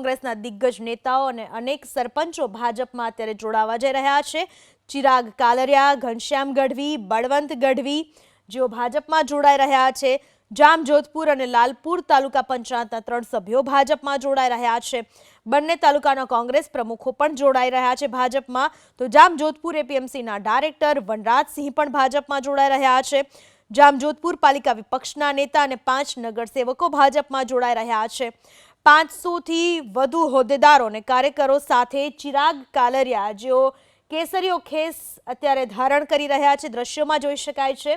કોંગ્રેસના દિગ્ગજ નેતાઓ અને અનેક સરપંચો ભાજપમાં અત્યારે જોડાવા જઈ રહ્યા છે. ચિરાગ કાલરિયા, ઘનશ્યામ ગઢવી, બળવંત ગઢવી જેઓ ભાજપમાં જોડાઈ રહ્યા છે. જામજોધપુર અને લાલપુર તાલુકા પંચાયતના ત્રણ સભ્યો ભાજપમાં જોડાઈ રહ્યા છે. બંને તાલુકાના કોંગ્રેસ પ્રમુખો પણ જોડાઈ રહ્યા છે ભાજપમાં. તો જામજોધપુર એપીએમસીના ડાયરેક્ટર વનરાજસિંહ પણ ભાજપમાં જોડાઈ રહ્યા છે. જામજોધપુર પાલિકા વિપક્ષના નેતા અને પાંચ નગરસેવકો ભાજપમાં જોડાઈ રહ્યા છે. પાંચસોથી વધુ હોદ્દેદારો અને કાર્યકરો સાથે ચિરાગ કાલરિયા જેઓ કેસરીઓ ખેસ અત્યારે ધારણ કરી રહ્યા છે દ્રશ્યોમાં જોઈ શકાય છે.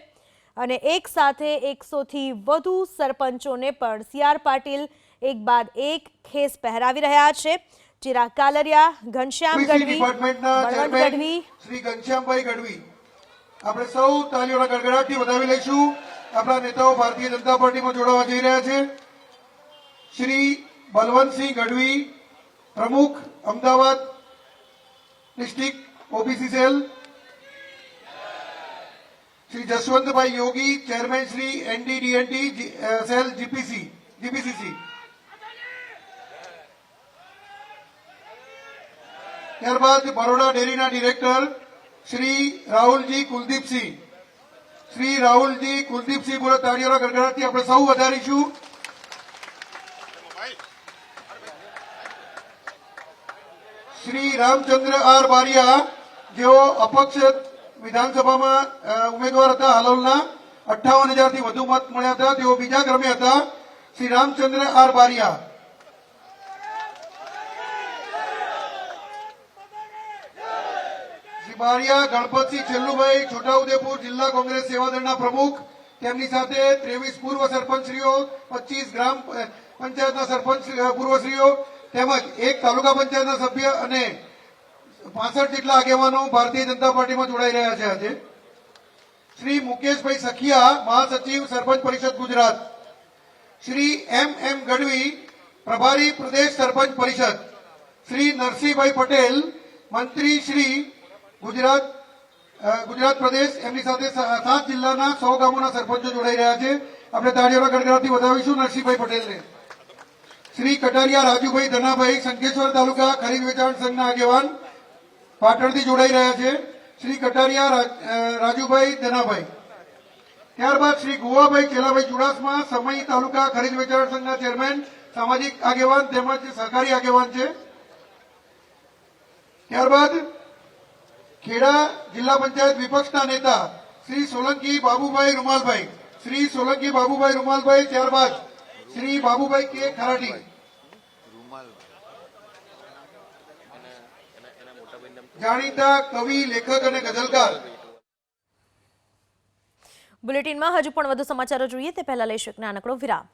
અને એક સાથે એકસોથી વધુ સરપંચોને પણ સી આર પાટીલ એક બાદ એક ખેસ પહેરાવી રહ્યા છે. ચિરાગ કાલરિયા ઘનશ્યામ ગઢવી બળવંત ગઢવી. શ્રી ઘનશ્યામભાઈ ગઢવી. આપણે સૌ તાલીઓના ગડગડાટથી વધાવી લઈશું. આપણા નેતાઓ ભારતીય જનતા પાર્ટીમાં જોડાવા જઈ રહ્યા છે. શ્રી બલવંતસિંહ ગઢવી, પ્રમુખ Ahmedabad district OBC cell. Shri Jaswantbhai Yogi, chairman Shri NDDNT cell GPC, GPCC. ત્યારબાદ બરોડા ડેરીના ડિરેક્ટર શ્રી રાહુલજી કુલદીપસિંહ. શ્રી રાહુલજી કુલદીપસિંહ પૂરા તાળીઓના ગડગડાટથી આપણે સૌ વધારીશું. શ્રી રામચંદ્ર આર બારિયા, જેઓ અપક્ષ વિધાનસભામાં ઉમેદવાર હતા હાલોલના, અઠ્ઠાવન હજારથી વધુ મત મળ્યા હતા. તેઓ બીજા ક્રમે હતા. શ્રી રામચંદ્ર આર બારિયા. બારિયા, ગણપતસિંહ છેલ્લુભાઈ, છોટાઉદેપુર જિલ્લા કોંગ્રેસ સેવાદળના પ્રમુખ. તેમની સાથે ત્રેવીસ પૂર્વ સરપંચશ્રીઓ, પચીસ ગ્રામ પંચાયતના સરપંચ પૂર્વશ્રીઓ તેમજ એક તાલુકા પંચાયતના સભ્ય અને પાસઠ જેટલા આગેવાનો ભારતીય જનતા પાર્ટીમાં જોડાઈ રહ્યા છે આજે. શ્રી મુકેશભાઈ સખિયા, મહાસચિવ, સરપંચ પરિષદ ગુજરાત. શ્રી એમ એમ ગઢવી, પ્રભારી પ્રદેશ સરપંચ પરિષદ. શ્રી નરસિંહભાઈ પટેલ, મંત્રી શ્રી ગુજરાત ગુજરાત પ્રદેશ, એમની સાથે સાત જિલ્લાના સો ગામોના સરપંચો જોડાઈ રહ્યા છે. આપણે તાળીઓના ગણગણાથી વધાવીશું નરસિંહભાઈ પટેલને. શ્રી કટારિયા રાજુભાઈ ધનાભાઈ શંકેશ્વર તાલુકા ખરીદ વેચાણ સંઘના આગેવાન પાટણથી જોડાઈ રહ્યા છે. શ્રી કટારિયા રાજુભાઈ ધનાભાઈ. ત્યારબાદ શ્રી ગોવાભાઈ કેલાભાઈ ચુડાસમા સમય તાલુકા ખરીદ વેચાણ સંઘના ચેરમેન, સામાજિક આગેવાન તેમજ સહકારી આગેવાન છે. ત્યારબાદ ખેડા જિલ્લા પંચાયત વિપક્ષના નેતા શ્રી સોલંકી બાબુભાઈ રૂમાલભાઈ. શ્રી સોલંકી બાબુભાઈ રૂમાલભાઈ ત્યારબાદ શ્રી બાબુભાઈ કે ખરાટી જાણીતા કવિ, લેખક અને ગઝલકાર. બુલેટિનમાં હજુ પણ વધુ સમાચારો જોઈએ તે પહેલા લઈશું એક નાનકડો વિરામ.